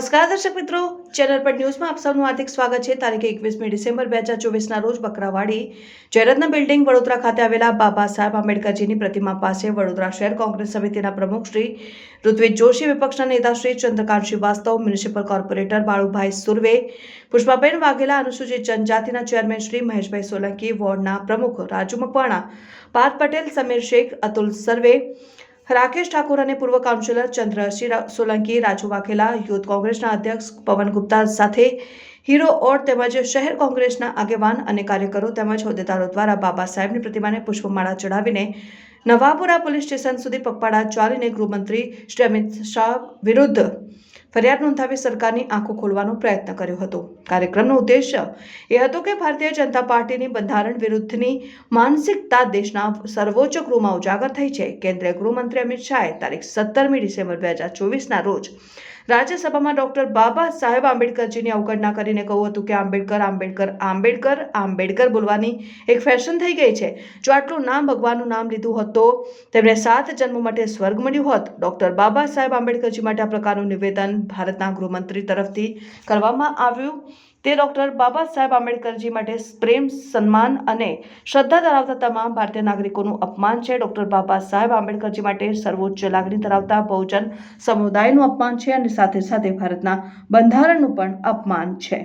નમસ્કાર, દર્શક મિત્રો. ચેનલ પર ન્યૂઝમાં આપ સૌનું હાર્દિક સ્વાગત છે. તારીખ એકવીસમી ડિસેમ્બર બે હજાર ચોવીસના રોજ બકરાવાડી જયરત્ન બિલ્ડિંગ વડોદરા ખાતે આવેલા બાબા સાહેબ આંબેડકરજીની પ્રતિમા પાસે વડોદરા શહેર કોંગ્રેસ સમિતિના પ્રમુખ શ્રી ઋત્વિજ જોશી, વિપક્ષના નેતા શ્રી ચંદ્રકાંત શ્રીવાસ્તવ, મ્યુનિસિપલ કોર્પોરેટર બાળુભાઈ સુરવે, પુષ્પાબેન વાઘેલા, અનુસૂચિત જનજાતિના ચેરમેન શ્રી મહેશભાઈ સોલંકી, વોર્ડના પ્રમુખ રાજુ મકવાણા, પાર્થ પટેલ, સમીર શેખ, અતુલ સર્વે રાકેશ ઠાકોર અને પૂર્વ કાઉન્સિલર ચંદ્રસિંહ સોલંકી, રાજુ વાઘેલા, યુથ કોંગ્રેસના અધ્યક્ષ પવન ગુપ્તા સાથે હીરો ઓર તેમજ શહેર કોંગ્રેસના આગેવાન અને કાર્યકરો તેમજ હોદ્દેદારો દ્વારા બાબા સાહેબની પ્રતિમાને પુષ્પમાળા ચઢાવીને નવાપુરા પોલીસ સ્ટેશન સુધી પગપાળા ચાલીને ગૃહમંત્રી શ્રી અમિત શાહ વિરુદ્ધ ફરિયાદ નોંધાવી સરકારની આંખો ખોલવાનો પ્રયત્ન કર્યો હતો. કાર્યક્રમનો ઉદ્દેશ્ય એ હતો કે ભારતીય જનતા પાર્ટીની બંધારણ વિરુદ્ધની માનસિકતા દેશના સર્વોચ્ચ ગૃહમાં ઉજાગર થઈ છે. કેન્દ્રીય ગૃહમંત્રી અમિત શાહે તારીખ સત્તરમી ડિસેમ્બર બે હજાર ચોવીસના રોજ રાજ્યસભામાં ડોક્ટર બાબા સાહેબ આંબેડકરજીની અવગણના કરીને કહ્યું હતું કે આંબેડકર આંબેડકર આંબેડકર આંબેડકર બોલવાની એક ફેશન થઈ ગઈ છે. જો આટલું નામ ભગવાનનું નામ લીધું હોત તો તેમને સાત જન્મ માટે સ્વર્ગ મળ્યું હોત. ડોક્ટર બાબા સાહેબ આંબેડકરજી માટે આ પ્રકારનું નિવેદન ભારતના ગૃહમંત્રી તરફથી કરવામાં આવ્યું. તે ડોક્ટર બાબા સાહેબ આંબેડકરજી માટે પ્રેમ, સન્માન અને શ્રદ્ધા ધરાવતા તમામ ભારતીય નાગરિકોનું અપમાન છે. ડોક્ટર બાબા સાહેબ આંબેડકરજી માટે સર્વોચ્ચ લાગણી ધરાવતા બહુજન સમુદાયનું અપમાન છે અને સાથે સાથે ભારતના બંધારણનું પણ અપમાન છે.